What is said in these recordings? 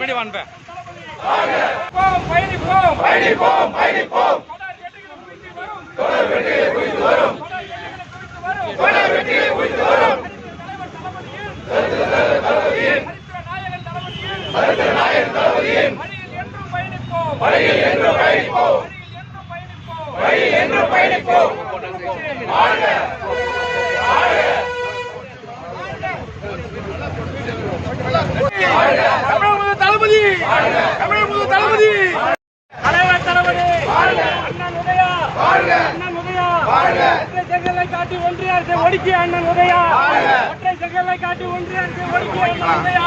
பிடி வான்பேன் பயணிப்போம். பயணிப்போம் பயணிப்போம். தொடர் வெற்றியை குவித்து வரும் தொடர் வெற்றியை குவித்து வரும் தளபதியின் சரித்திர நாயகன் பயணிப்போம் பயணிப்போம். அண்ணன் உதயா. ஒற்றை செங்கலை காட்டி ஒன்றிய அரசை ஒடுக்கிய அண்ணன் உதயா. ஒற்றை செங்கலை காட்டி ஒன்றிய அரசை ஒடுக்கிய அண்ணன் உதயா.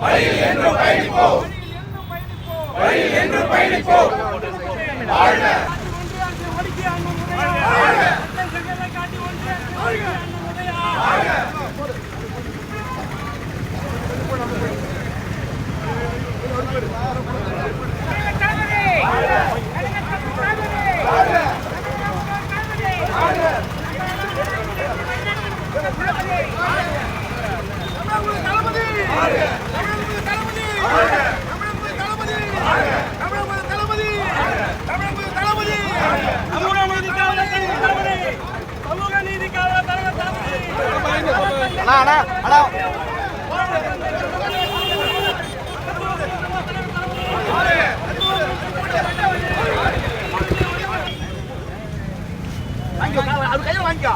வழியில் என்று பயணிப்போம். வழியில் என்று பயணிப்போம். வாங்க